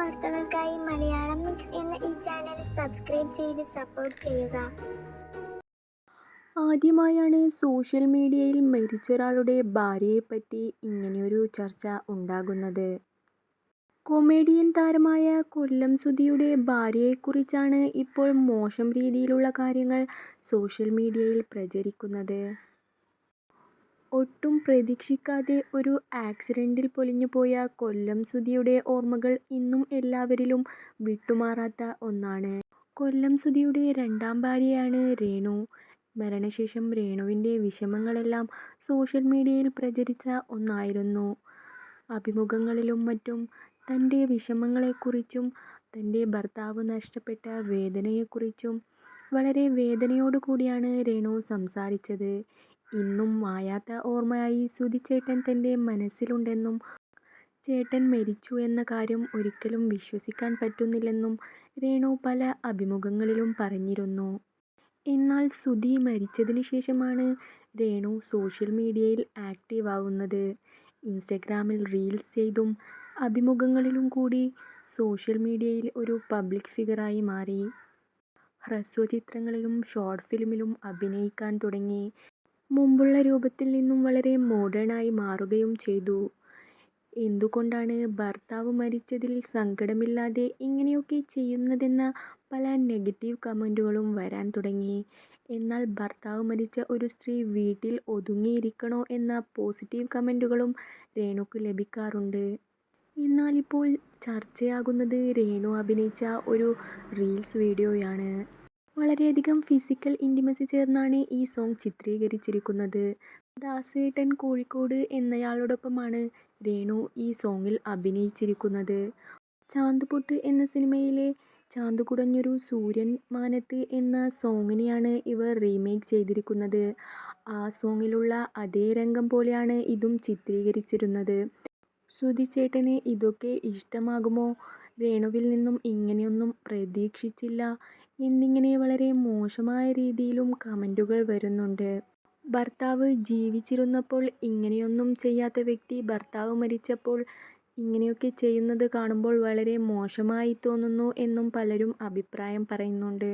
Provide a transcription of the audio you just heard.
വാർത്തകൾക്കായി മലയാളം മിക്സ് എന്ന ഈ ചാനൽ സബ്സ്ക്രൈബ് ചെയ്ത് സപ്പോർട്ട് ചെയ്യുക ആദ്യമായാണ് സോഷ്യൽ മീഡിയയിൽ മരിച്ചൊരാളുടെ ഭാര്യയെപ്പറ്റി ഇങ്ങനെയൊരു ചർച്ച ഉണ്ടാകുന്നത്. കൊമേഡിയൻ താരമായ കൊല്ലം സുധിയുടെ ഭാര്യയെക്കുറിച്ചാണ് ഇപ്പോൾ മോശം രീതിയിലുള്ള കാര്യങ്ങൾ സോഷ്യൽ മീഡിയയിൽ പ്രചരിക്കുന്നത്. ഒട്ടും പ്രതീക്ഷിക്കാതെ ഒരു ആക്സിഡന്റിൽ പൊലിഞ്ഞുപോയ കൊല്ലം സുധിയുടെ ഓർമ്മകൾ ഇന്നും എല്ലാവരിലും വിട്ടുമാറാത്ത ഒന്നാണ്. കൊല്ലം സുധിയുടെ രണ്ടാം ഭാര്യയാണ് രേണു. മരണശേഷം രേണുവിന്റെ വിഷമങ്ങളെല്ലാം സോഷ്യൽ മീഡിയയിൽ പ്രചരിച്ച ഒന്നായിരുന്നു. അഭിമുഖങ്ങളിലും മറ്റും തന്റെ വിഷമങ്ങളെക്കുറിച്ചും തന്റെ ഭർത്താവ് നഷ്ടപ്പെട്ട വേദനയെക്കുറിച്ചും വളരെ വേദനയോടുകൂടിയാണ് രേണു സംസാരിച്ചത്. ഇന്നും മായാത്ത ഓർമ്മയായി സുധിച്ചേട്ടൻ തന്റെ മനസ്സിലുണ്ടെന്നും ചേട്ടൻ മരിച്ചു എന്ന കാര്യം ഒരിക്കലും വിശ്വസിക്കാൻ പറ്റുന്നില്ലെന്നും രേണു പല അഭിമുഖങ്ങളിലും പറഞ്ഞിരുന്നു. എന്നാൽ സുധി മരിച്ചതിന് ശേഷമാണ് രേണു സോഷ്യൽ മീഡിയയിൽ ആക്റ്റീവ് ആക്ടീവാവുന്നത്. ഇൻസ്റ്റഗ്രാമിൽ റീൽസ് ചെയ്തും അഭിമുഖങ്ങളിലും കൂടി സോഷ്യൽ മീഡിയയിൽ ഒരു പബ്ലിക് ഫിഗറായി മാറി. ഹ്രസ്വചിത്രങ്ങളിലും ഷോർട്ട് ഫിലിമിലും അഭിനയിക്കാൻ തുടങ്ങി. മുമ്പുള്ള രൂപത്തിൽ നിന്നും വളരെ മോഡേണായി മാറുകയും ചെയ്തു. എന്തുകൊണ്ടാണ് ഭർത്താവ് മരിച്ചതിൽ സങ്കടമില്ലാതെ ഇങ്ങനെയൊക്കെ ചെയ്യുന്നതെന്ന പല നെഗറ്റീവ് കമന്റുകളും വരാൻ തുടങ്ങി. എന്നാൽ ഭർത്താവ് മരിച്ച ഒരു സ്ത്രീ വീട്ടിൽ ഒതുങ്ങിയിരിക്കണോ എന്ന പോസിറ്റീവ് കമന്റുകളും രേണുക്ക് ലഭിക്കാറുണ്ട്. എന്നാലിപ്പോൾ ചർച്ചയാകുന്നത് രേണു അഭിനയിച്ച ഒരു റീൽസ് വീഡിയോയാണ്. വളരെയധികം ഫിസിക്കൽ ഇന്റിമസി ചേർന്നാണ് ഈ സോങ് ചിത്രീകരിച്ചിരിക്കുന്നത്. ദാസേട്ടൻ കോഴിക്കോട് എന്നയാളോടൊപ്പമാണ് രേണു ഈ സോങ്ങിൽ അഭിനയിച്ചിരിക്കുന്നത്. ചാന്തുപൊട്ട് എന്ന സിനിമയിലെ ചാന്തുകുടഞ്ഞൊരു സൂര്യൻ മാനത്ത് എന്ന സോങ്ങിനെയാണ് ഇവർ റീമേക്ക് ചെയ്തിരിക്കുന്നത്. ആ സോങ്ങിലുള്ള അതേ രംഗം പോലെയാണ് ഇതും ചിത്രീകരിച്ചിരുന്നത്. ശ്രുതിച്ചേട്ടന് ഇതൊക്കെ ഇഷ്ടമാകുമോ? രേണുവിൽ നിന്നും ഇങ്ങനെയൊന്നും പ്രതീക്ഷിച്ചില്ല എന്നിങ്ങനെ വളരെ മോശമായ രീതിയിലും കമന്റുകൾ വരുന്നുണ്ട്. ഭർത്താവ് ജീവിച്ചിരുന്നപ്പോൾ ഇങ്ങനെയൊന്നും ചെയ്യാത്ത വ്യക്തി ഭർത്താവ് മരിച്ചപ്പോൾ ഇങ്ങനെയൊക്കെ ചെയ്യുന്നത് കാണുമ്പോൾ വളരെ മോശമായി തോന്നുന്നു എന്നും പലരും അഭിപ്രായം പറയുന്നുണ്ട്.